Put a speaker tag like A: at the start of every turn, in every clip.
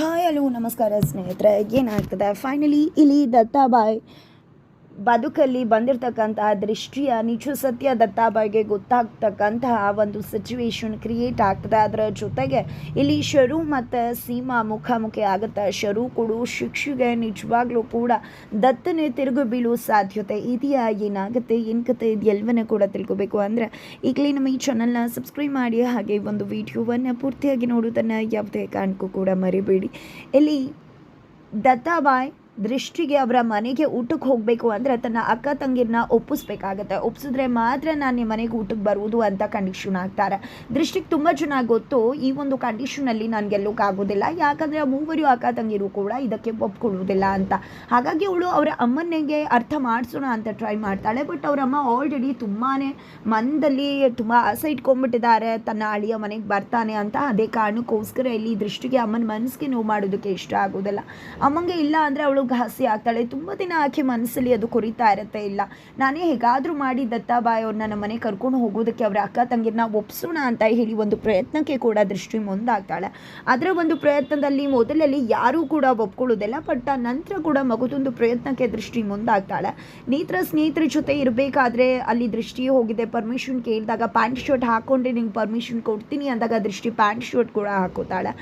A: Hi hello ನಮಸ್ಕಾರ ಸ್ನೇಹಿತರೆ. ಏನಾಗ್ತದೆ? ಫೈನಲಿ ಇಲ್ಲಿ ದತ್ತಾಬಾಯ್. ಬದುಕಲ್ಲಿ ಬಂದಿರತಕ್ಕಂತಹ ದೃಷ್ಟಿಯ ನಿಜ ಸತ್ಯ ದತ್ತಾಬಾಯ್ಗೆ ಗೊತ್ತಾಗ್ತಕ್ಕಂತಹ ಒಂದು ಸಿಚುವೇಶನ್ ಕ್ರಿಯೇಟ್ ಆಗ್ತದೆ. ಅದರ ಜೊತೆಗೆ ಇಲ್ಲಿ ಶರು ಮತ್ತು ಸೀಮಾ ಮುಖಾಮುಖಿ ಆಗುತ್ತೆ, ಶರು ಕೂಡ ಶಿಕ್ಷೆಗೆ ನಿಜವಾಗ್ಲೂ ಕೂಡ ದತ್ತನೇ ತಿರುಗು ಬೀಳುವ ಸಾಧ್ಯತೆ ಇದೆಯಾ? ಏನಾಗುತ್ತೆ? ಏನು ಕತೆ ಇದೆಲ್ಲವನ್ನ ಕೂಡ ತಿಳ್ಕೊಬೇಕು. ಅಂದರೆ ಈಗಲೇ ನಮ್ಮ ಈ ಚಾನಲ್ನ ಸಬ್ಸ್ಕ್ರೈಬ್ ಮಾಡಿ, ಹಾಗೆ ಒಂದು ವಿಡಿಯೋವನ್ನು ಪೂರ್ತಿಯಾಗಿ ನೋಡೋದನ್ನು ಯಾವುದೇ ಕಾರಣಕ್ಕೂ ಕೂಡ ಮರಿಬೇಡಿ. ಇಲ್ಲಿ ದತ್ತಾಬಾಯ್ ದೃಷ್ಟಿಗೆ ಅವರ ಮನೆಗೆ ಊಟಕ್ಕೆ ಹೋಗಬೇಕು ಅಂದರೆ ತನ್ನ ಅಕ್ಕ ತಂಗಿರನ್ನ ಒಪ್ಪಿಸ್ಬೇಕಾಗತ್ತೆ. ಒಪ್ಪಿಸಿದ್ರೆ ಮಾತ್ರ ನಾನು ನಿಮ್ಮ ಮನೆಗೆ ಊಟಕ್ಕೆ ಬರುವುದು ಅಂತ ಕಂಡೀಷನ್ ಆಗ್ತಾರೆ. ದೃಷ್ಟಿಗೆ ತುಂಬ ಚೆನ್ನಾಗಿ ಗೊತ್ತು, ಈ ಒಂದು ಕಂಡೀಷನಲ್ಲಿ ನಾನು ಗೆಲ್ಲೋಕ್ಕಾಗೋದಿಲ್ಲ ಯಾಕಂದರೆ ಮೂವರು ಅಕ್ಕ ತಂಗಿರು ಕೂಡ ಇದಕ್ಕೆ ಒಪ್ಕೊಳ್ಳೋದಿಲ್ಲ ಅಂತ. ಹಾಗಾಗಿ ಅವಳು ಅವರ ಅಮ್ಮನಿಗೆ ಅರ್ಥ ಮಾಡಿಸೋಣ ಅಂತ ಟ್ರೈ ಮಾಡ್ತಾಳೆ. ಬಟ್ ಅವರಮ್ಮ ಆಲ್ರೆಡಿ ತುಂಬಾ ಮನದಲ್ಲಿ ತುಂಬ ಆಸೆ ಇಟ್ಕೊಂಡ್ಬಿಟ್ಟಿದ್ದಾರೆ. ತನ್ನ ಅಳಿಯ ಮನೆಗೆ ಬರ್ತಾನೆ ಅಂತ ಅದೇ ಕಾರಣಕ್ಕೋಸ್ಕರ ಇಲ್ಲಿ ದೃಷ್ಟಿಗೆ ಅಮ್ಮನ ಮನಸ್ಸಿಗೆ ನೋವು ಮಾಡೋದಕ್ಕೆ ಇಷ್ಟ ಆಗೋದಿಲ್ಲ. ಅಮ್ಮಂಗೆ ಇಲ್ಲ ಅಂದರೆ ಅವಳು ಹಸಿ ಆಗ್ತಾಳೆ ತುಂಬ ದಿನ ಆಕೆ ಮನಸ್ಸಲ್ಲಿ ಅದು ಕುರಿತಾ ಇರುತ್ತೆ ಇಲ್ಲ. ನಾನೇ ಹೇಗಾದರೂ ಮಾಡಿ ದತ್ತಾಬಾಯಿ ಅವ್ರನ್ನ ನಮ್ಮ ಮನೆ ಕರ್ಕೊಂಡು ಹೋಗೋದಕ್ಕೆ ಅವರ ಅಕ್ಕ ತಂಗಿರನ್ನ ಒಪ್ಸೋಣ ಅಂತ ಹೇಳಿ ಒಂದು ಪ್ರಯತ್ನಕ್ಕೆ ಕೂಡ ದೃಷ್ಟಿ ಮುಂದಾಗ್ತಾಳೆ. ಅದರ ಒಂದು ಪ್ರಯತ್ನದಲ್ಲಿ ಮೊದಲಲ್ಲಿ ಯಾರೂ ಕೂಡ ಒಪ್ಕೊಳ್ಳೋದಿಲ್ಲ, ಬಟ್ ನಂತರ ಕೂಡ ಮಗುದೊಂದು ಪ್ರಯತ್ನಕ್ಕೆ ದೃಷ್ಟಿ ಮುಂದಾಗ್ತಾಳೆ. ನೇತ್ರ ಸ್ನೇಹಿತರ ಜೊತೆ ಇರಬೇಕಾದ್ರೆ ಅಲ್ಲಿ ದೃಷ್ಟಿ ಹೋಗಿದೆ. ಪರ್ಮಿಷನ್ ಕೇಳಿದಾಗ ಪ್ಯಾಂಟ್ ಶರ್ಟ್ ಹಾಕೊಂಡ್ರೆ ನಿಂಗೆ ಪರ್ಮಿಷನ್ ಕೊಡ್ತೀನಿ ಅಂದಾಗ ದೃಷ್ಟಿ ಪ್ಯಾಂಟ್ ಶರ್ಟ್ ಕೂಡ ಹಾಕೋತಾಳೆ.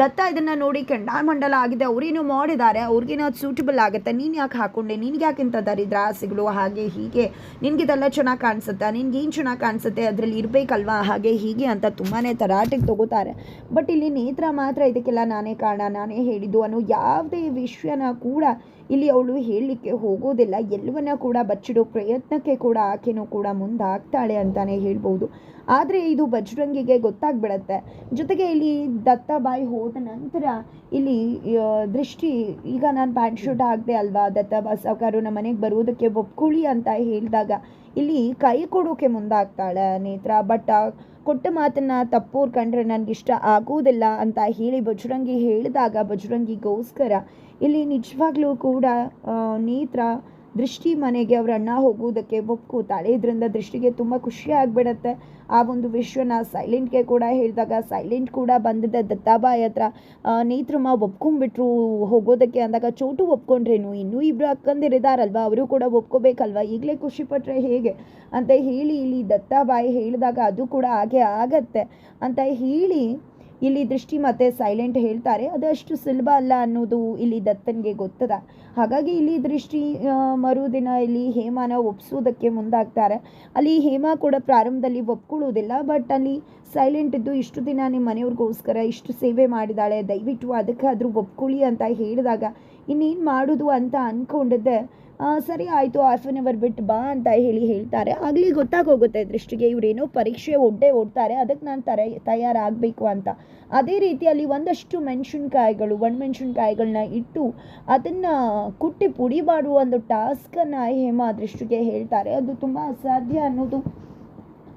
A: ದತ್ತ ಇದನ್ನು ನೋಡಿ ಕೆಂಡಾಮಂಡಲ ಆಗಿದೆ. ಅವರೇನು ಮಾಡಿದ್ದಾರೆ. ಅವ್ರಿಗೇನೋ ಸೂಟಬಲ್ ಆಗುತ್ತೆ. ನೀನು ಯಾಕೆ ಹಾಕೊಂಡೆ? ನಿನ್ಗೆ ಯಾಕೆ ಇಂಥ ದರಿದ್ರ ಆಸೆಗಳು? ಹಾಗೆ ಹೀಗೆ. ನಿನಗಿದೆಲ್ಲ ಚೆನ್ನಾಗಿ ಕಾಣಿಸುತ್ತಾ? ನಿನ್ಗೆ ಏನು ಚೆನ್ನಾಗಿ ಕಾಣಿಸುತ್ತೆ? ಅದರಲ್ಲಿ ಇರಬೇಕಲ್ವಾ? ಹಾಗೆ ಹೀಗೆ ಅಂತ ತುಂಬಾ ತರಾಟೆಗೆ ತಗೋತಾರೆ. ಬಟ್ ಇಲ್ಲಿ ನೇತ್ರ ಮಾತ್ರ ಇದಕ್ಕೆಲ್ಲ ನಾನೇ ಕಾರಣ. ನಾನೇ ಹೇಳಿದ್ದು ಅನ್ನೋ ಯಾವುದೇ ವಿಷಯನ ಕೂಡ ಇಲ್ಲಿ ಅವಳು ಹೇಳಲಿಕ್ಕೆ ಹೋಗೋದಿಲ್ಲ. ಎಲ್ಲವನ್ನ ಕೂಡ ಬಚ್ಚಿಡೋ ಪ್ರಯತ್ನಕ್ಕೆ ಕೂಡ ಆಕೆನೂ ಕೂಡ ಮುಂದಾಗ್ತಾಳೆ ಅಂತಾನೆ ಹೇಳ್ಬೋದು. ಆದರೆ ಇದು ಬಜರಂಗಿಗೆ ಗೊತ್ತಾಗ್ಬಿಡತ್ತೆ. ಜೊತೆಗೆ ಇಲ್ಲಿ ದತ್ತಾಬಾಯಿ ಹೋದ ನಂತರ ಇಲ್ಲಿ ದೃಷ್ಟಿ, ಈಗ ನಾನು ಪ್ಯಾಂಟ್ ಶರ್ಟ್ ಹಾಕಿದೆ ಅಲ್ವಾ ದತ್ತಾಬಾ ಸಾವುಕಾರು ನಮ್ಮ ಮನೆಗೆ ಬರೋದಕ್ಕೆ ಒಪ್ಕೊಳ್ಳಿ ಅಂತ ಹೇಳಿದಾಗ ಇಲ್ಲಿ ಕೈ ಕೊಡೋಕೆ ಮುಂದಾಗ್ತಾಳೆ ನೇತ್ರ ಬಟ್ ಕೊಟ್ಟ ಮಾತನ್ನ ತಪ್ಪೋರ್ ಕಂಡ್ರೆ ನನಗಿಷ್ಟ ಆಗೋದಿಲ್ಲ ಅಂತ ಹೇಳಿ ಬಜರಂಗಿ ಹೇಳಿದಾಗ ಬಜರಂಗಿಗೋಸ್ಕರ ಇಲ್ಲಿ ನಿಜವಾಗ್ಲೂ ಕೂಡ ನೇತ್ರ ದೃಷ್ಟಿ ಮನೆಗೆ ಅವ್ರ ಅಣ್ಣ ಹೋಗುವುದಕ್ಕೆ ಒಪ್ಕೋತಾಳೆ. ಇದರಿಂದ ದೃಷ್ಟಿಗೆ ತುಂಬ ಖುಷಿ ಆಗಿಬಿಡತ್ತೆ. ಆ ಒಂದು ವಿಷಯನ ಸೈಲೆಂಟ್ಗೆ ಕೂಡ ಹೇಳಿದಾಗ ಸೈಲೆಂಟ್ ಕೂಡ ಬಂದಿದ್ದ ದತ್ತಾಬಾಯಿ ಹತ್ರ ನೇತ್ರಮ್ಮ ಒಪ್ಕೊಂಡ್ಬಿಟ್ರು ಹೋಗೋದಕ್ಕೆ ಅಂದಾಗ ಚೋಟು ಒಪ್ಕೊಂಡ್ರೇನು? ಇನ್ನೂ ಇಬ್ಬರು ಅಕ್ಕಂದಿರಿದಾರಲ್ವ? ಅವರು ಕೂಡ ಒಪ್ಕೋಬೇಕಲ್ವ? ಈಗಲೇ ಖುಷಿ ಪಟ್ಟರೆ ಹೇಗೆ? ಅಂತ ಹೇಳಿ ಇಲ್ಲಿ ದತ್ತಾಬಾಯಿ ಹೇಳಿದಾಗ ಅದು ಕೂಡ ಹಾಗೆ ಆಗತ್ತೆ ಅಂತ ಹೇಳಿ ಇಲ್ಲಿ ದೃಷ್ಟಿ ಮತ್ತೆ ಸೈಲೆಂಟ್ ಹೇಳ್ತಾರೆ. ಅದು ಅಷ್ಟು ಸುಲಭ ಅಲ್ಲ ಅನ್ನೋದು ಇಲ್ಲಿ ದತ್ತನ್ಗೆ ಗೊತ್ತದ. ಹಾಗಾಗಿ ಇಲ್ಲಿ ದೃಷ್ಟಿ ಮರುದಿನ ಇಲ್ಲಿ ಹೇಮಾನ ಒಪ್ಸೋದಕ್ಕೆ ಮುಂದಾಗ್ತಾರೆ. ಅಲ್ಲಿ ಹೇಮಾ ಕೂಡ ಪ್ರಾರಂಭದಲ್ಲಿ ಒಪ್ಕೊಳ್ಳೋದಿಲ್ಲ, ಬಟ್ ಅಲ್ಲಿ ಸೈಲೆಂಟ್ ಇದ್ದು ಇಷ್ಟು ದಿನ ನಿಮ್ಮ ಮನೆಯವ್ರಿಗೋಸ್ಕರ ಇಷ್ಟು ಸೇವೆ ಮಾಡಿದಾಳೆ, ದಯವಿಟ್ಟು ಅದಕ್ಕಾದರೂ ಒಪ್ಕೊಳ್ಳಿ ಅಂತ ಹೇಳಿದಾಗ ಇನ್ನೇನು ಮಾಡೋದು ಅಂತ ಅಂದ್ಕೊಂಡಿದ್ದೆ ಸರಿ ಆಯಿತು ಹಾಫ್ ಆನ್ ಅವರ್ ಬಿಟ್ಟು ಬಾ ಅಂತ ಹೇಳಿ ಹೇಳ್ತಾರೆ. ಆಗಲಿ ಗೊತ್ತಾಗೋಗುತ್ತೆ ದೃಷ್ಟಿಗೆ ಇವರೇನೋ ಪರೀಕ್ಷೆ ಒಡ್ಡೆ ಓಡ್ತಾರೆ, ಅದಕ್ಕೆ ನಾನು ತರ, ತಯಾರಾಗಬೇಕು ಅಂತ. ಅದೇ ರೀತಿಯಲ್ಲಿ ಒಂದಷ್ಟು ಮೆಣಸಿನ್ಕಾಯಿಗಳು ಒಣಮೆಣಸಿನ್ಕಾಯಿಗಳನ್ನ ಇಟ್ಟು ಅದನ್ನು ಕುಟ್ಟಿ ಪುಡಿ ಮಾಡುವ ಒಂದು ಟಾಸ್ಕನ್ನು ಹೇಮಾ ದೃಷ್ಟಿಗೆ ಹೇಳ್ತಾರೆ. ಅದು ತುಂಬ ಅಸಾಧ್ಯ ಅನ್ನೋದು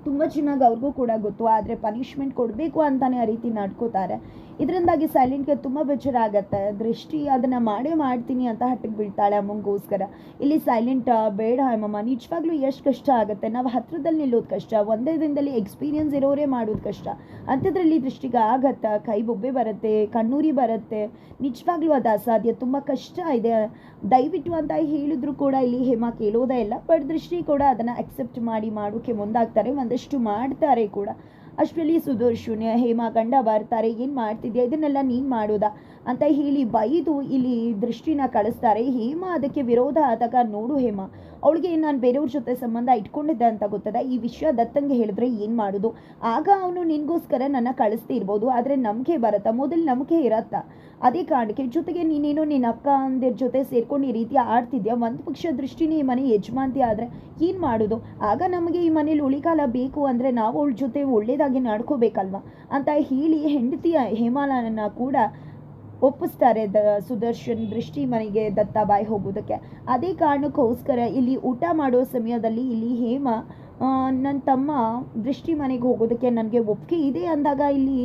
A: ತುಂಬ ಚೆನ್ನಾಗಿ ಅವ್ರಿಗೂ ಕೂಡ ಗೊತ್ತು, ಆದರೆ ಪನಿಷ್ಮೆಂಟ್ ಕೊಡಬೇಕು ಅಂತಲೇ ಆ ರೀತಿ ನಡ್ಕೋತಾರೆ. ಇದರಿಂದಾಗಿ ಸೈಲೆಂಟ್ಗೆ ತುಂಬ ಬೇಜಾರಾಗತ್ತೆ. ದೃಷ್ಟಿ ಅದನ್ನು ಮಾಡೇ ಮಾಡ್ತೀನಿ ಅಂತ ಹಟ್ಟಿಗೆ ಬೀಳ್ತಾಳೆ ಅಮ್ಮಂಗೋಸ್ಕರ. ಇಲ್ಲಿ ಸೈಲೆಂಟ್ ಬೇಡ ಅಮ್ಮಮ್ಮ, ನಿಜವಾಗ್ಲೂ ಎಷ್ಟು ಕಷ್ಟ ಆಗುತ್ತೆ. ನಾವು ಹತ್ರದಲ್ಲಿ ನಿಲ್ಲೋದು ಕಷ್ಟ, ಒಂದೇ ದಿನದಲ್ಲಿ ಎಕ್ಸ್ಪೀರಿಯನ್ಸ್ ಇರೋರೇ ಮಾಡೋದು ಕಷ್ಟ. ಅಂಥದ್ರಲ್ಲಿ ದೃಷ್ಟಿಗೆ ಆಗತ್ತಾ. ಕೈ ಬೊಬ್ಬೆ ಬರುತ್ತೆ, ಕಣ್ಣೂರಿ ಬರುತ್ತೆ. ನಿಜವಾಗ್ಲೂ ಅದು ಅಸಾಧ್ಯ. ತುಂಬ ಕಷ್ಟ ಇದೆ. ದಯವಿಟ್ಟು ಅಂತ ಹೇಳಿದ್ರು ಕೂಡ ಇಲ್ಲಿ ಹೇಮಾ ಕೇಳೋದೇ ಇಲ್ಲ, ಬಟ್ ದೃಷ್ಟಿ ಕೂಡ ಅದನ್ನು ಅಕ್ಸೆಪ್ಟ್ ಮಾಡಿ ಮಾಡೋಕ್ಕೆ ಮುಂದಾಗ್ತಾರೆ. ಒಂದಷ್ಟು ಮಾಡ್ತಾರೆ ಕೂಡ. ಅಷ್ಟರಲ್ಲಿ ಸುದರ್ಶನ್ ಹೇಮಾ ಕಂಡ ಬರ್ತಾರೆ ಏನು ಮಾಡ್ತಿದ್ಯಾ? ಇದನ್ನೆಲ್ಲ ನೀನು ಮಾಡೋದಾ? ಅಂತ ಹೇಳಿ ಬೈದು ಇಲ್ಲಿ ದೃಷ್ಟಿನ ಕಳಿಸ್ತಾರೆ. ಹೇಮಾ ಅದಕ್ಕೆ ವಿರೋಧ ಆದಾಗ ನೋಡು ಹೇಮಾ, ಅವಳಿಗೆ ನಾನು ಬೇರೆಯವ್ರ ಜೊತೆ ಸಂಬಂಧ ಇಟ್ಕೊಂಡಿದ್ದೆ ಅಂತ ಗೊತ್ತದ? ಈ ವಿಷಯ ದತ್ತಂಗೆ ಹೇಳಿದ್ರೆ ಏನು ಮಾಡೋದು? ಆಗ ಅವನು ನಿನಗೋಸ್ಕರ ನನ್ನ ಕಳಿಸ್ತಿರ್ಬೋದು ಆದರೆ ನಂಬಿಕೆ ಬರುತ್ತಾ? ಮೊದಲು ನಂಬಿಕೆ ಇರತ್ತಾ. ಅದೇ ಕಾರಣಕ್ಕೆ ಜೊತೆಗೆ ನೀನೇನು ನಿನ್ನ ಅಕ್ಕ ಅಂದಿರ ಜೊತೆ ಸೇರ್ಕೊಂಡು ಈ ರೀತಿ ಆಡ್ತಿದ್ಯಾ? ಒಂದು ಪಕ್ಷ ದೃಷ್ಟಿನೇ ಈ ಮನೆ ಯಜಮಾಂತಿ ಆದರೆ ಏನು ಮಾಡೋದು? ಆಗ ನಮಗೆ ಈ ಮನೇಲಿ ಉಳಿಕಾಲ ಬೇಕು ಅಂದರೆ ನಾವು ಅವಳ ಜೊತೆ ಒಳ್ಳೇದಾಗಿ ನಡ್ಕೋಬೇಕಲ್ವಾ? ಅಂತ ಹೇಳಿ ಹೆಂಡತಿಯ ಹೇಮಾಲನ ಕೂಡ ಒಪ್ಪಿಸ್ತಾರೆ ದ ಸುದರ್ಶನ್ ದೃಷ್ಟಿ ಮನೆಗೆ ದತ್ತಾಬಾಯಿ ಹೋಗೋದಕ್ಕೆ ಅದೇ ಕಾರಣಕ್ಕೋಸ್ಕರ ಇಲ್ಲಿ ಊಟ ಮಾಡೋ ಸಮಯದಲ್ಲಿ ಇಲ್ಲಿ ಹೇಮ ನನ್ನ ತಮ್ಮ ದೃಷ್ಟಿ ಮನೆಗೆ ಹೋಗೋದಕ್ಕೆ ನನಗೆ ಒಪ್ಪಿಗೆ ಇದೆ ಅಂದಾಗ ಇಲ್ಲಿ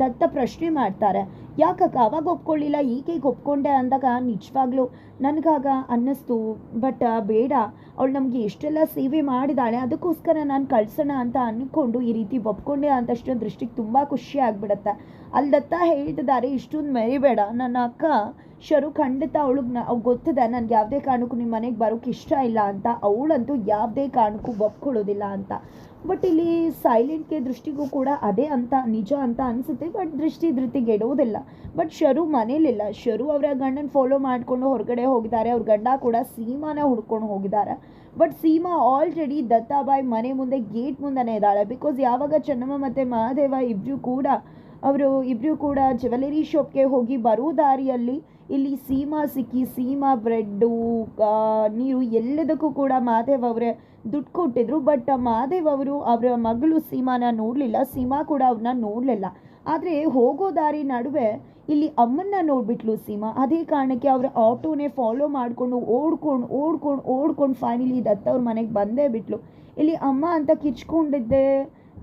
A: ದತ್ತ ಪ್ರಶ್ನೆ ಮಾಡ್ತಾರೆ. ಯಾಕಕ್ಕ ಅವಾಗ ಒಪ್ಕೊಳ್ಳಿಲ್ಲ, ಈಗೀಗ ಒಪ್ಕೊಂಡೆ ಅಂದಾಗ ನಿಜವಾಗ್ಲೂ ನನಗಾಗ ಅನ್ನಿಸ್ತು. ಬಟ್ ಬೇಡ. ಅವಳು ನಮಗೆ ಎಷ್ಟೆಲ್ಲ ಸೇವೆ ಮಾಡಿದಾಳೆ. ಅದಕ್ಕೋಸ್ಕರ ನಾನು ಕಳ್ಸೋಣ ಅಂತ ಅಂದ್ಕೊಂಡು ಈ ರೀತಿ ಒಪ್ಕೊಂಡೆ ಅಂತಷ್ಟು ದೃಷ್ಟಿಗೆ ತುಂಬ ಖುಷಿ ಆಗ್ಬಿಡತ್ತೆ. ಅಲ್ಲದತ್ತ ಹೇಳ್ತಿದ್ದಾರೆ, ಇಷ್ಟೊಂದು ಮರಿಬೇಡ. ನನ್ನ ಅಕ್ಕ ಶರು ಖಂಡಿತ ಅವಳಿಗೆ ನ ಗೊತ್ತಿದೆ, ನನಗೆ ಯಾವುದೇ ಕಾರಣಕ್ಕೂ ನಿಮ್ಮ ಮನೆಗೆ ಬರೋಕೆ ಇಷ್ಟ ಇಲ್ಲ ಅಂತ. ಅವಳಂತೂ ಯಾವುದೇ ಕಾರಣಕ್ಕೂ ಒಪ್ಕೊಳ್ಳೋದಿಲ್ಲ ಅಂತ. ಬಟ್ ಇಲ್ಲಿ ಸೈಲೆಂಟ್ಗೆ ದೃಷ್ಟಿಗೂ ಕೂಡ ಅದೇ ಅಂತ, ನಿಜ ಅಂತ ಅನಿಸುತ್ತೆ. ಬಟ್ ದೃಷ್ಟಿ ಧೃತಿಗೆ ಇಡೋದಿಲ್ಲ. ಬಟ್ ಶರು ಮನೇಲಿಲ್ಲ. ಶರು ಅವರ ಗಂಡನ ಫಾಲೋ ಮಾಡಿಕೊಂಡು ಹೊರಗಡೆ ಹೋಗಿದ್ದಾರೆ. ಅವ್ರ ಗಂಡ ಕೂಡ ಸೀಮಾನ ಹುಡ್ಕೊಂಡು ಹೋಗಿದ್ದಾರೆ. ಬಟ್ ಸೀಮಾ ಆಲ್ರೆಡಿ ದತ್ತಾಬಾಯಿ ಮನೆ ಮುಂದೆ ಗೇಟ್ ಮುಂದೆನೇ ಇದ್ದಾಳೆ. ಬಿಕಾಸ್ ಯಾವಾಗ ಚೆನ್ನಮ್ಮ ಮತ್ತು ಮಹಾದೇವ ಇಬ್ಬರೂ ಕೂಡ, ಅವರು ಇಬ್ಬರೂ ಕೂಡ ಜ್ಯುವೆಲರಿ ಶಾಪ್ಗೆ ಹೋಗಿ ಬರೋ ದಾರಿಯಲ್ಲಿ ಇಲ್ಲಿ ಸೀಮಾ ಸಿಕ್ಕಿ, ಸೀಮಾ ಬ್ರೆಡ್ಡು ನೀರು ಎಲ್ಲದಕ್ಕೂ ಕೂಡ ಮಾದೇವ್ ಅವರೇ ದುಡ್ಡು ಕೊಟ್ಟಿದ್ರು. ಬಟ್ ಮಾದೇವ್ ಅವರು ಅವರ ಮಗಳು ಸೀಮಾನ ನೋಡಲಿಲ್ಲ. ಸೀಮಾ ಕೂಡ ಅವ್ರನ್ನ ನೋಡಲಿಲ್ಲ. ಆದರೆ ಹೋಗೋ ದಾರಿ ನಡುವೆ ಇಲ್ಲಿ ಅಮ್ಮನ್ನ ನೋಡ್ಬಿಟ್ಲು ಸೀಮಾ. ಅದೇ ಕಾರಣಕ್ಕೆ ಅವರ ಆಟೋನೇ ಫಾಲೋ ಮಾಡಿಕೊಂಡು ಓಡ್ಕೊಂಡು ಓಡ್ಕೊಂಡು ಓಡ್ಕೊಂಡು ಫೈನಲಿ ದತ್ತ ಅವ್ರ ಮನೆಗೆ ಬಂದೇ ಬಿಟ್ಲು. ಇಲ್ಲಿ ಅಮ್ಮ ಅಂತ ಕಿಚ್ಕೊಂಡಿದ್ದೆ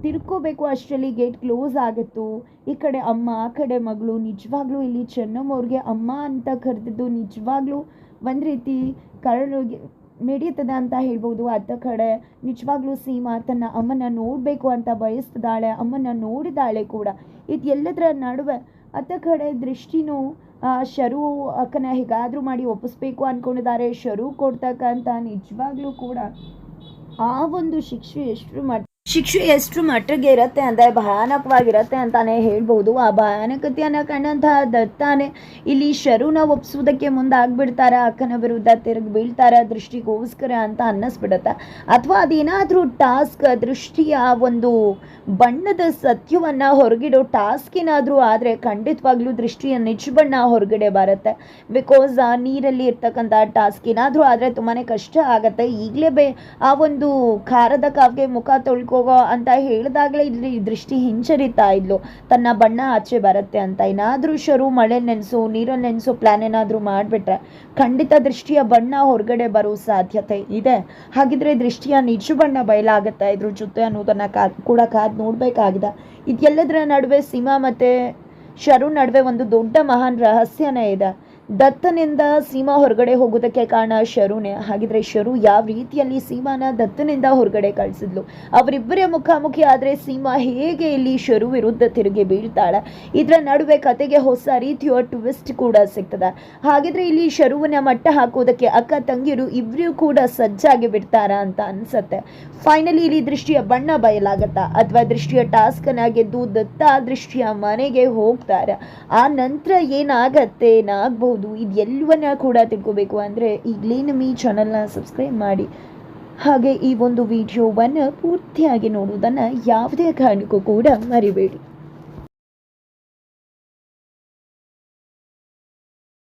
A: ತಿರ್ಕೋಬೇಕು, ಅಷ್ಟರಲ್ಲಿ ಗೇಟ್ ಕ್ಲೋಸ್ ಆಗಿತ್ತು. ಈ ಕಡೆ ಅಮ್ಮ, ಆ ಕಡೆ ಮಗಳು, ನಿಜವಾಗ್ಲೂ ಇಲ್ಲಿ ಚೆನ್ನಮ್ಮವ್ರಿಗೆ ಅಮ್ಮ ಅಂತ ಕರೆದಿದ್ದು ನಿಜವಾಗ್ಲೂ ಒಂದು ರೀತಿ ಕರಳಿಗೆ ಮಿಡಿಯುತ್ತದೆ ಅಂತ ಹೇಳ್ಬೋದು. ಅತ್ತ ಕಡೆ ನಿಜವಾಗ್ಲೂ ಸೀಮಾ ತನ್ನ ಅಮ್ಮನ ನೋಡಬೇಕು ಅಂತ ಬಯಸ್ತಿದ್ದಾಳೆ ಅಮ್ಮನ ನೋಡಿದಾಳೆ ಕೂಡ. ಇದು ಎಲ್ಲದರ ನಡುವೆ ಅತ್ತ ಕಡೆ ದೃಷ್ಟಿನೂ ಶರು ಅಕ್ಕನ ಹೇಗಾದರೂ ಮಾಡಿ ಒಪ್ಪಿಸ್ಬೇಕು ಅಂದ್ಕೊಂಡಿದ್ದಾರೆ ಶರು ಕೊಡ್ತಕ್ಕಂಥ ನಿಜವಾಗ್ಲೂ ಕೂಡ ಆ ಒಂದು ಶಿಕ್ಷೆ ಎಷ್ಟು ಶಿಕ್ಷೆ ಎಷ್ಟು ಮಟ್ಟಿಗೆ ಇರುತ್ತೆ ಅಂದರೆ ಭಯಾನಕವಾಗಿರುತ್ತೆ ಅಂತಾನೆ ಹೇಳ್ಬೋದು. ಆ ಭಯಾನಕತೆಯನ್ನು ಕಂಡಂತಹ ದತ್ತಾನೆ ಇಲ್ಲಿ ಶರುನ ಒಪ್ಪಿಸೋದಕ್ಕೆ ಮುಂದಾಗ್ಬಿಡ್ತಾರೆ, ಅಕ್ಕನ ವಿರುದ್ಧ ತಿರುಗಿ ಬೀಳ್ತಾರೆ, ದೃಷ್ಟಿಗೋಸ್ಕರ ಅಂತ ಅನ್ನಿಸ್ಬಿಡುತ್ತೆ. ಅಥವಾ ಅದೇನಾದರೂ ಟಾಸ್ಕ್, ದೃಷ್ಟಿಯ ಒಂದು ಬಣ್ಣದ ಸತ್ಯವನ್ನು ಹೊರಗಿಡೋ ಟಾಸ್ಕ್ ಏನಾದರೂ ಆದರೆ ಖಂಡಿತವಾಗ್ಲೂ ದೃಷ್ಟಿಯ ನಿಜ ಬಣ್ಣ ಹೊರಗಡೆ ಬರುತ್ತೆ. ಬಿಕಾಸ್ ಆ ನೀರಲ್ಲಿ ಇರ್ತಕ್ಕಂಥ ಟಾಸ್ಕ್ ಏನಾದರೂ ಆದರೆ ತುಂಬಾ ಕಷ್ಟ ಆಗುತ್ತೆ. ಈಗಲೇ ಬೇ, ಆ ಒಂದು ಖಾರದ ಕಾವ್ಗೆ ಮುಖ ತೊಳ್ಕೋಗೋ ಅಂತ ಹೇಳಿದಾಗಲೇ ಇಲ್ಲಿ ದೃಷ್ಟಿ ಹಿಂಜರಿತಾ ಇದ್ಲು. ತನ್ನ ಬಣ್ಣ ಆಚೆ ಬರುತ್ತೆ ಅಂತ. ಏನಾದರೂ ಶರು, ಮಳೆ ನೆನೆಸು ನೀರಲ್ಲಿ ನೆನೆಸು ಪ್ಲ್ಯಾನ್ ಏನಾದರೂ ಮಾಡಿಬಿಟ್ರೆ ಖಂಡಿತ ದೃಷ್ಟಿಯ ಬಣ್ಣ ಹೊರಗಡೆ ಬರೋ ಸಾಧ್ಯತೆ ಇದೆ. ಹಾಗಿದ್ರೆ ದೃಷ್ಟಿಯ ನಿಜ ಬಣ್ಣ ಬಯಲಾಗುತ್ತೆ ಇದ್ರ ಜೊತೆ ಅನ್ನೋದನ್ನು ಕಾ, ಕೂಡ ಕಾದು ನೋಡಬೇಕಾಗಿದೆ. ಇದೆಲ್ಲದರ ನಡುವೆ ಸಿಂಹ ಮತ್ತು ಶರು ನಡುವೆ ಒಂದು ದೊಡ್ಡ ಮಹಾನ್ ರಹಸ್ಯನೇ ಇದೆ. ದತ್ತನಿಂದ ಸೀಮಾ ಹೊರಗಡೆ ಹೋಗೋದಕ್ಕೆ ಕಾರಣ ಶರುನೇ ಹಾಗಿದ್ರೆ ಶರು ಯಾವ ರೀತಿಯಲ್ಲಿ ಸೀಮಾನ ದತ್ತನಿಂದ ಹೊರಗಡೆ ಕಳಿಸಿದ್ಲು? ಅವರಿಬ್ಬರೇ ಮುಖಾಮುಖಿ ಆದರೆ ಸೀಮಾ ಹೇಗೆ ಇಲ್ಲಿ ಶರು ವಿರುದ್ಧ ತಿರುಗಿ ಬೀಳ್ತಾಳೆ? ಇದರ ನಡುವೆ ಕತೆಗೆ ಹೊಸ ರೀತಿಯ ಟ್ವಿಸ್ಟ್ ಕೂಡ ಸಿಗ್ತದೆ. ಹಾಗಿದ್ರೆ ಇಲ್ಲಿ ಶರುವಿನ ಮಟ್ಟ ಹಾಕೋದಕ್ಕೆ ಅಕ್ಕ ತಂಗಿರು ಇಬ್ಬರೂ ಕೂಡ ಸಜ್ಜಾಗಿ ಬಿಡ್ತಾರ ಅಂತ ಅನ್ಸತ್ತೆ. ಫೈನಲಿ ಇಲ್ಲಿ ದೃಷ್ಟಿಯ ಬಣ್ಣ ಬಯಲಾಗತ್ತಾ? ಅಥವಾ ದೃಷ್ಟಿಯ ಟಾಸ್ಕನ್ನ ಗೆದ್ದು ದತ್ತ ದೃಷ್ಟಿಯ ಮನೆಗೆ ಹೋಗ್ತಾರೆ? ಆ ನಂತರ ಏನಾಗತ್ತೆ? ಏನಾಗಬಹುದು? ಇದೆಲ್ಲವನ್ನ ಕೂಡ ತಿಳ್ಕೊಬೇಕು ಅಂದರೆ ಈ ನಮ್ಮ ಈ ಚಾನಲ್ನ ಸಬ್ಸ್ಕ್ರೈಬ್ ಮಾಡಿ. ಹಾಗೆ ಈ ಒಂದು ವಿಡಿಯೋವನ್ನು ಪೂರ್ತಿಯಾಗಿ ನೋಡುವುದನ್ನು ಯಾವುದೇ ಕಾರಣಕ್ಕೂ ಕೂಡ ಮರಿಬೇಡಿ.